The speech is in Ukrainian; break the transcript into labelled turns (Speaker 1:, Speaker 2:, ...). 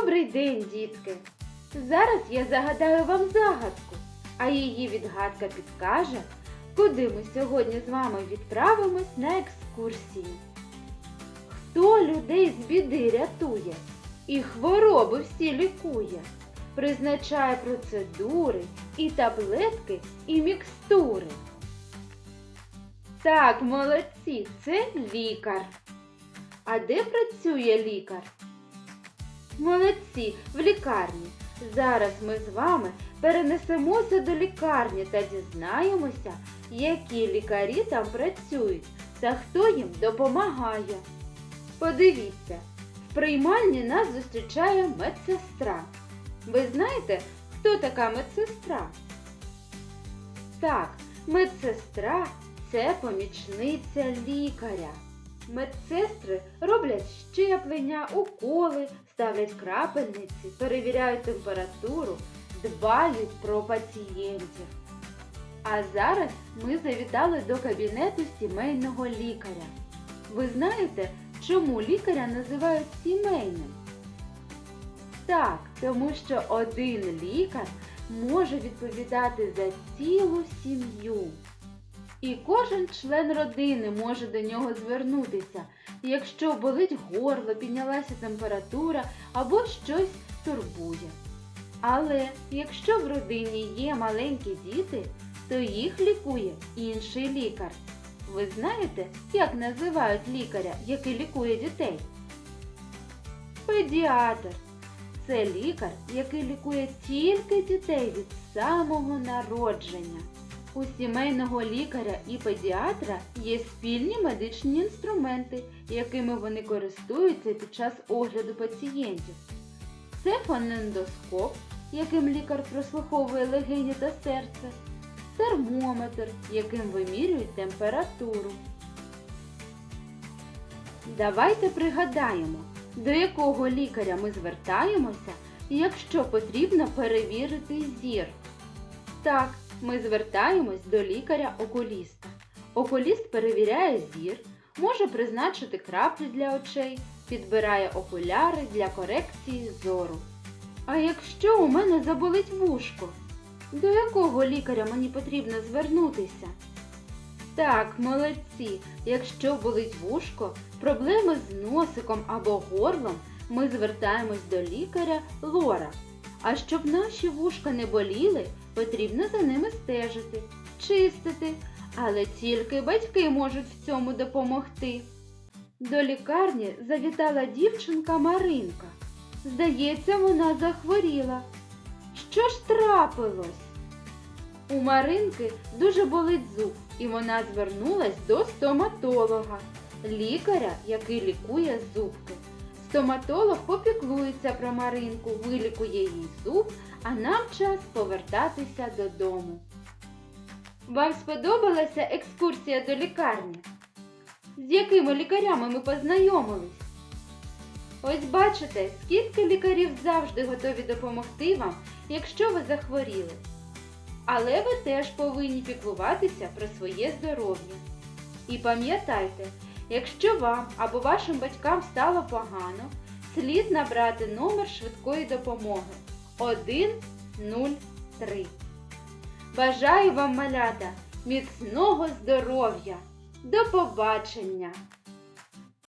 Speaker 1: Добрий день, дітки! Зараз я загадаю вам загадку, а її відгадка підкаже, куди ми сьогодні з вами відправимось на екскурсії. Хто людей з біди рятує і хвороби всі лікує, призначає процедури і таблетки, і мікстури. Так, молодці, це лікар. А де працює лікар? Молодці, в лікарні. Зараз ми з вами перенесемося до лікарні та дізнаємося, які лікарі там працюють та хто їм допомагає. Подивіться, в приймальні нас зустрічає медсестра. Ви знаєте, хто така медсестра? Так, медсестра це помічниця лікаря. Медсестри роблять щеплення, уколи, ставлять крапельниці, перевіряють температуру, дбають про пацієнтів. А зараз ми завітали до кабінету сімейного лікаря. Ви знаєте, чому лікаря називають сімейним? Так, тому що один лікар може відповідати за цілу сім'ю. І кожен член родини може до нього звернутися, якщо болить горло, піднялася температура або щось турбує. Але якщо в родині є маленькі діти, то їх лікує інший лікар. Ви знаєте, як називають лікаря, який лікує дітей? Педіатр. Це лікар, який лікує тільки дітей від самого народження. У сімейного лікаря і педіатра є спільні медичні інструменти, якими вони користуються під час огляду пацієнтів. Це фонендоскоп, яким лікар прослуховує легені та серце, термометр, яким вимірюють температуру. Давайте пригадаємо, до якого лікаря ми звертаємося, якщо потрібно перевірити зір. Так, ми звертаємось до лікаря-окуліста. Окуліст перевіряє зір, може призначити краплі для очей, підбирає окуляри для корекції зору. А якщо у мене заболить вушко, до якого лікаря мені потрібно звернутися? Так, молодці, якщо болить вушко, проблеми з носиком або горлом, ми звертаємось до лікаря лора. А щоб наші вушка не боліли, потрібно за ними стежити, чистити, але тільки батьки можуть в цьому допомогти. До лікарні завітала дівчинка Маринка. Здається, вона захворіла. Що ж трапилось? У Маринки дуже болить зуб, і вона звернулась до стоматолога, лікаря, який лікує зубки. Стоматолог попіклується про Маринку, вилікує їй зуб, а нам час повертатися додому. Вам сподобалася екскурсія до лікарні? З якими лікарями ми познайомились? Ось бачите, скільки лікарів завжди готові допомогти вам, якщо ви захворіли. Але ви теж повинні піклуватися про своє здоров'я. І пам'ятайте, якщо вам або вашим батькам стало погано, слід набрати номер швидкої допомоги 103. Бажаю вам, малята, міцного здоров'я! До побачення!